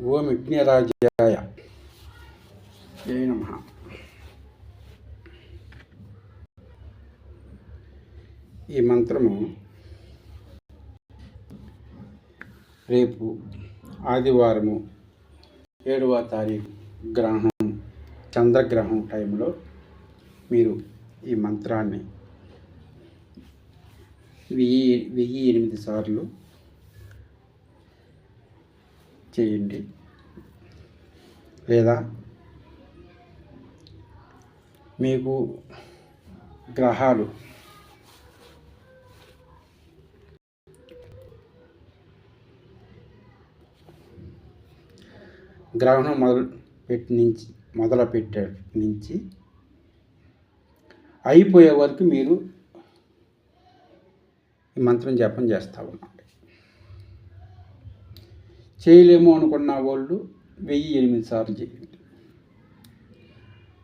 ఓం విఘ్నరాజాయ జై నమ. ఈ మంత్రము రేపు ఆదివారము ఏడవ తారీఖు గ్రహణం చంద్రగ్రహణం టైంలో మీరు ఈ మంత్రాన్ని వెయ్యి వెయ్యి ఎనిమిది సార్లు చేయండి. లేదా? మీకు గ్రహాలు. గ్రహణం మొదలు పెట్టి నుంచి మొదలు పెట్టే నుంచి అయిపోయే వరకు మీరు ఈ మంత్రం జపం చేస్తూ ఉండండి చేయలేము అనుకున్న వాళ్ళు వెయ్యి ఎనిమిది సార్లు చేయండి.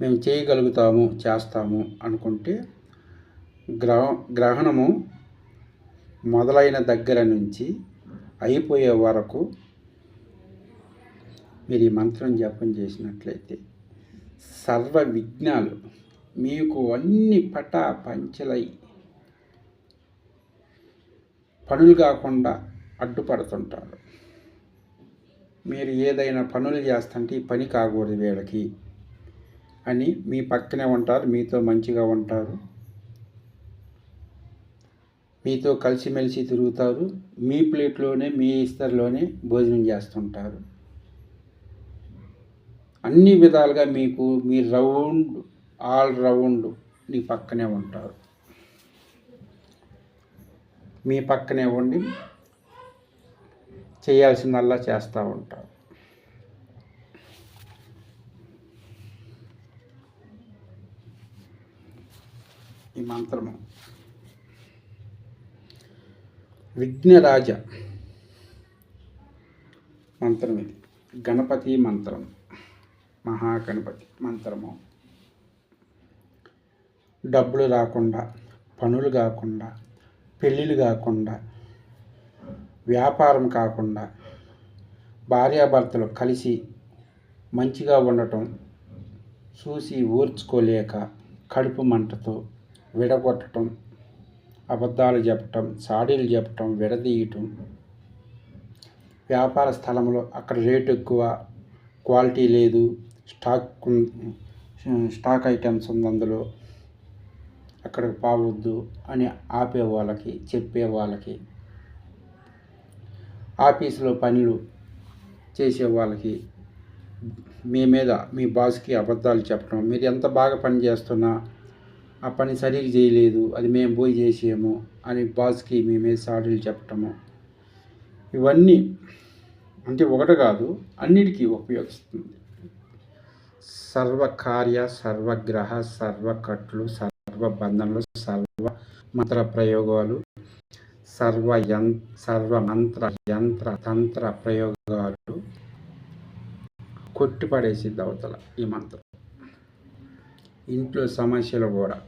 మేము చేయగలుగుతాము చేస్తాము అనుకుంటే గ్రహ గ్రహణము మొదలైన దగ్గర నుంచి అయిపోయే వరకు మీరు ఈ మంత్రం జపం చేసినట్లయితే సర్వ విఘ్నాలు మీకు అన్ని పటా పంచలై పనులు కాకుండా అడ్డుపడుతుంటారు. మీరు ఏదైనా పనులు చేస్తుంటే ఈ పని కాకూడదు వీళ్ళకి అని మీ పక్కనే ఉంటారు మీతో మంచిగా ఉంటారు. మీతో కలిసిమెలిసి తిరుగుతారు మీ ప్లేట్లోనే మీ ఇస్తర్లోనే భోజనం చేస్తుంటారు. అన్ని విధాలుగా మీకు మీ రౌండ్ ఆల్ రౌండ్ నీ పక్కనే ఉంటారు. మీ పక్కనే ఉండి చేయాల్సిందల్లా చేస్తూ ఉంటారు. ఈ మంత్రము. విఘ్నరాజ మంత్రం ఇది. గణపతి మంత్రం. మహాగణపతి మంత్రము. డబ్బులు రాకుండా పనులు కాకుండా పెళ్ళిళ్ళు కాకుండా వ్యాపారం కాకుండా భార్యాభర్తలు కలిసి మంచిగా ఉండటం చూసి ఓర్చుకోలేక కడుపు మంటతో విడగొట్టడం అబద్ధాలు చెప్పటం సాడీలు చెప్పటం విడదీయటం. వ్యాపార స్థలంలో అక్కడ రేటు ఎక్కువ క్వాలిటీ లేదు స్టాక్ స్టాక్ ఐటమ్స్ ఉంది అందులో. అక్కడికి పావద్దు అని ఆపే వాళ్ళకి చెప్పే వాళ్ళకి ఆఫీసులో పనులు చేసే వాళ్ళకి మీ మీద మీ బాస్కి అబద్ధాలు చెప్పడం మీరు ఎంత బాగా పని చేస్తున్నా ఆ పని సరిగ్గా చేయలేదు అది మేము పోయి చేసాము అని బాస్కి మీ మీద సాడీలు చెప్పటము. ఇవన్నీ అంటే ఒకటి కాదు అన్నిటికీ ఉపయోగిస్తుంది. సర్వకార్య సర్వగ్రహ సర్వకట్లు సర్వబంధనలు సర్వ మంత్ర ప్రయోగాలు సర్వ యం సర్వ మంత్ర యంత్ర తంత్ర ప్రయోగాలు కొట్టిపడేసిద్ది అవతల ఈ మంత్రం. ఇంట్లో సమస్యలు కూడా.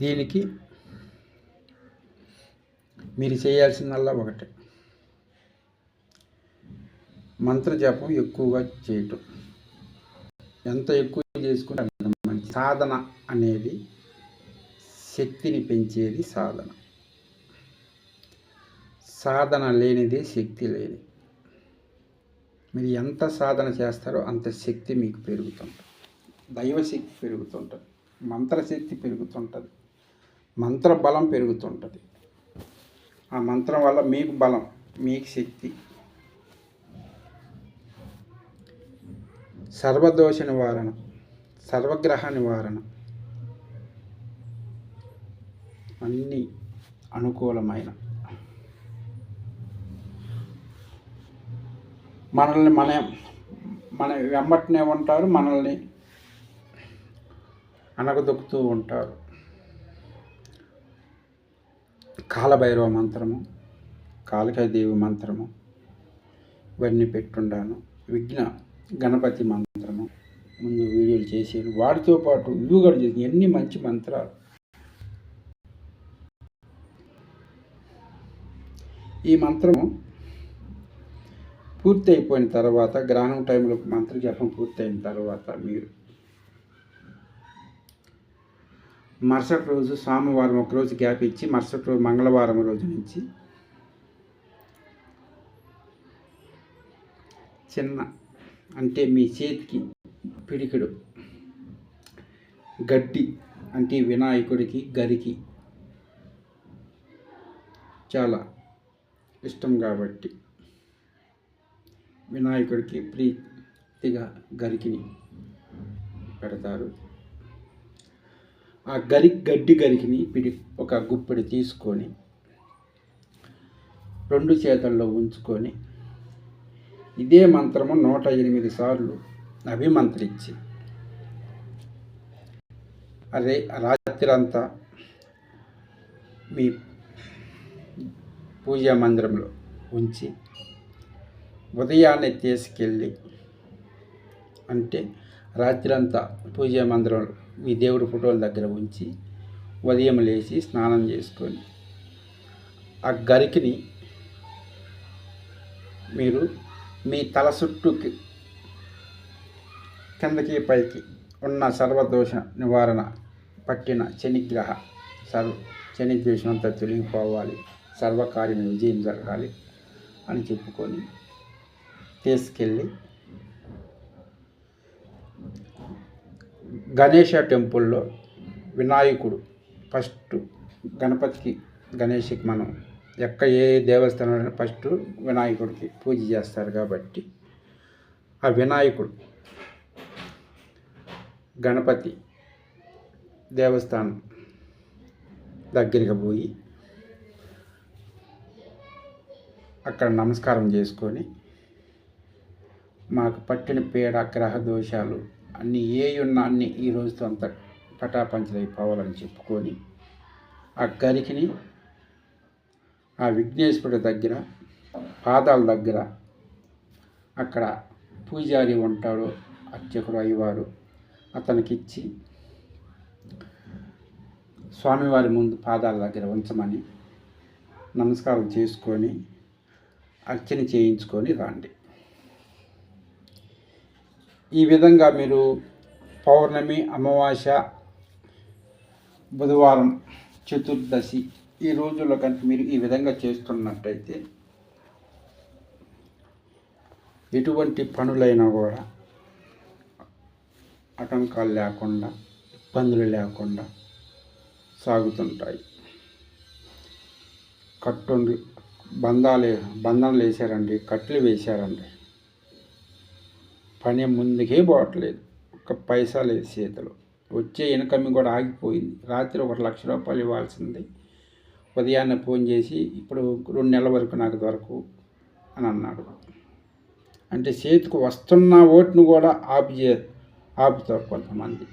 దీనికి మీరు చేయాల్సిందల్లా ఒకటే. మంత్రజపం ఎక్కువగా చేయటం. ఎంత ఎక్కువ చేసుకుంటే అంత మంచి సాధన అనేది శక్తిని పెంచేది సాధన. సాధన లేనిదే శక్తి లేని. మీరు ఎంత సాధన చేస్తారో అంత శక్తి మీకు పెరుగుతుంటుంది. దైవశక్తి పెరుగుతుంటుంది. మంత్రశక్తి పెరుగుతుంటుంది. మంత్ర బలం పెరుగుతుంటుంది. ఆ మంత్రం వల్ల మీకు బలం మీకు శక్తి. సర్వదోష నివారణ సర్వగ్రహ నివారణ. అన్ని అనుకూలమైన. మనల్ని మన మన వెంబటనే ఉంటారు మనల్ని అనగదొక్కుతూ ఉంటారు. కాలభైరవ మంత్రము కాళికాదేవి మంత్రము ఇవన్నీ పెట్టుండాను. విఘ్న గణపతి మంత్రము ముందు వీడియోలు చేసేది వాటితో పాటు ఇవి కూడా చేసి ఎన్ని మంచి మంత్రాలు. ఈ మంత్రము పూర్తి అయిపోయిన తర్వాత గ్రహణం టైంలో మంత్ర జపం పూర్తయిన తర్వాత మీరు మరుసటి రోజు సోమవారం ఒక రోజు గ్యాప్ ఇచ్చి మరుసటి రోజు మంగళవారం రోజు నుంచి చిన్న అంటే మీ చేతికి పిడికిడు. గడ్డి అంటే వినాయకుడికి గరికి చాలా ఇష్టం కాబట్టి వినాయకుడికి ప్రీతిగా గరికిని పెడతారు. ఆ గరి గడ్డి గరికిని పిడి ఒక గుప్పెడు తీసుకొని రెండు చేతుల్లో ఉంచుకొని ఇదే మంత్రము నూట ఎనిమిది సార్లు అభిమంత్రించి అదే రాత్రంతా మీ పూజా మందిరంలో ఉంచి ఉదయాన్నే తీసుకెళ్ళి అంటే రాత్రంతా పూజా మందిరంలో మీ దేవుడి ఫోటోల దగ్గర ఉంచి ఉదయం లేచి స్నానం చేసుకొని ఆ గరికిని మీరు మీ తల చుట్టూకి కిందకి పైకి ఉన్న సర్వదోష నివారణ పట్టిన శనిగ్రహ. సర్వ శని ద్వేషం అంతా తొలగిపోవాలి. సర్వకార్యం విజయం జరగాలి అని చెప్పుకొని తీసుకెళ్ళి గణేష టెంపుల్లో వినాయకుడు ఫస్ట్ గణపతికి గణేష్కి మనం ఎక్క ఏ దేవస్థానంలో ఫస్ట్ వినాయకుడికి పూజ చేస్తారు కాబట్టి ఆ వినాయకుడు గణపతి దేవస్థానం దగ్గరికి పోయి అక్కడ నమస్కారం చేసుకొని మాకు పట్టిన పీడ గ్రహ దోషాలు అన్నీ ఏ ఉన్న అన్ని ఈ రోజుతో అంత పటాపంచలైపోవాలని చెప్పుకొని ఆ గరికిని ఆ విఘ్నేశ్వరుడి దగ్గర పాదాల దగ్గర అక్కడ పూజారి ఉంటాడు అర్చకుడు అయ్యవారు. అతనికి ఇచ్చి స్వామివారి ముందు పాదాల దగ్గర ఉంచమని నమస్కారం చేసుకొని అర్చన చేయించుకొని రండి. ఈ విధంగా మీరు పౌర్ణమి అమావాస్య బుధవారం చతుర్దశి ఈ రోజుల్లో కనుక మీరు ఈ విధంగా చేస్తున్నట్టయితే ఎటువంటి పనులైనా కూడా ఆటంకాలు లేకుండా ఇబ్బందులు లేకుండా సాగుతుంటాయి. కట్టుండి బంధాలు బంధాలు వేసారండి కట్లు వేశారండి. పని ముందుకే పోవట్లేదు. ఒక పైసా లేదు చేతిలో. వచ్చే ఇన్కమ్ కూడా ఆగిపోయింది. రాత్రి ఒక లక్ష రూపాయలు ఇవ్వాల్సింది. ఉదయాన్నే ఫోన్ చేసి ఇప్పుడు రెండు నెలల వరకు నాకు దొరకు అని అన్నాడు. అంటే చేతికి వస్తున్న ఓటును కూడా ఆపి చే ఆపుతారు కొంతమంది.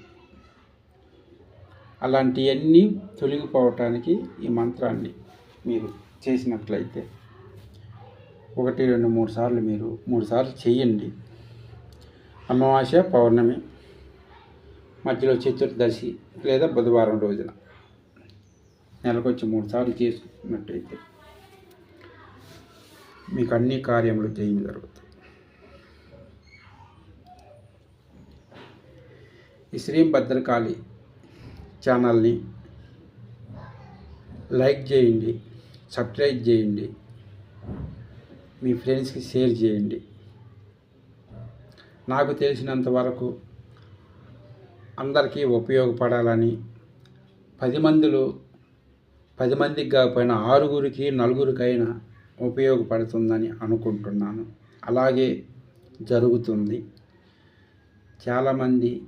అలాంటివన్నీ తొలగిపోవటానికి ఈ మంత్రాన్ని మీరు చేసినట్లయితే ఒకటి రెండు మూడు సార్లు మీరు మూడు సార్లు చేయండి. అమావాస్య పౌర్ణమి మధ్యలో చతుర్దశి లేదా బుధవారం రోజున. నెలకొచ్చి మూడు సార్లు చేసుకున్నట్టయితే మీకు అన్ని కార్యములు జయం జరుగుతాయి. ఈ శ్రీ భద్రకాళి ఛానల్ని లైక్ చేయండి సబ్స్క్రైబ్ చేయండి మీ ఫ్రెండ్స్కి షేర్ చేయండి. నాకు తెలిసినంత వరకు అందరికీ ఉపయోగపడాలని పది మందిలో పది మందికి కాకపోయినా ఆరుగురికి నలుగురికైనా ఉపయోగపడుతుందని అనుకుంటున్నాను. అలాగే జరుగుతుంది. చాలామంది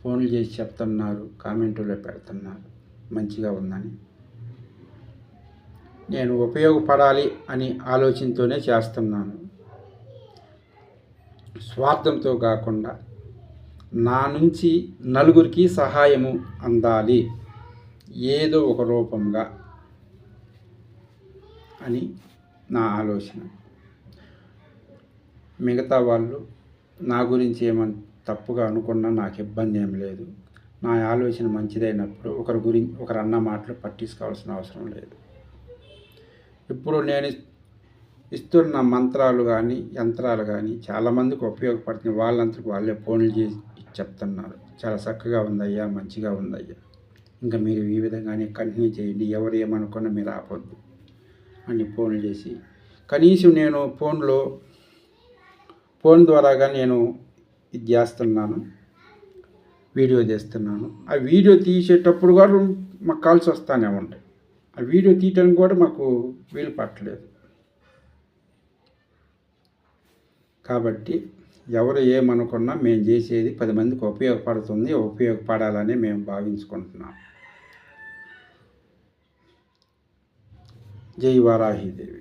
ఫోన్లు చేసి చెప్తున్నారు కామెంటులో పెడుతున్నారు. మంచిగా ఉందని. నేను ఉపయోగపడాలి అని ఆలోచనతోనే చేస్తున్నాను. స్వార్థంతో కాకుండా నా నుంచి నలుగురికి సహాయము అందాలి. ఏదో ఒక రూపంగా అని నా ఆలోచన. మిగతా వాళ్ళు నా గురించి ఏమని తప్పుగా అనుకున్నా నాకు ఇబ్బంది ఏం లేదు. నా ఆలోచన మంచిదైనప్పుడు ఒకరి గురించి ఒకరు అన్న మాటలు పట్టించుకోవాల్సిన అవసరం లేదు. ఇప్పుడు నేను ఇస్తున్న మంత్రాలు కానీ యంత్రాలు కానీ చాలామందికి ఉపయోగపడుతుంది వాళ్ళంతకు వాళ్ళే ఫోన్లు చేసి చెప్తున్నారు. చాలా చక్కగా ఉందయ్యా మంచిగా ఉందయ్యా. ఇంకా మీరు ఈ విధంగానే కంటిన్యూ చేయండి. ఎవరు ఏమనుకున్నా మీరు ఆపొద్దు అని ఫోన్లు చేసి. కనీసం నేను ఫోన్లో ఫోన్ ద్వారాగా నేను ఇది చేస్తున్నాను వీడియో చేస్తున్నాను ఆ వీడియో తీసేటప్పుడు కూడా మాకు కాల్స్ వస్తానే ఉంటాయి. ఆ వీడియో తీయటానికి కూడా మాకు వీలు పట్టలేదు. కాబట్టి ఎవరు ఏమనుకున్నా మేము చేసేది పది మందికి ఉపయోగపడుతుంది ఉపయోగపడాలని మేము భావించుకుంటున్నాం. జై వారాహిదేవి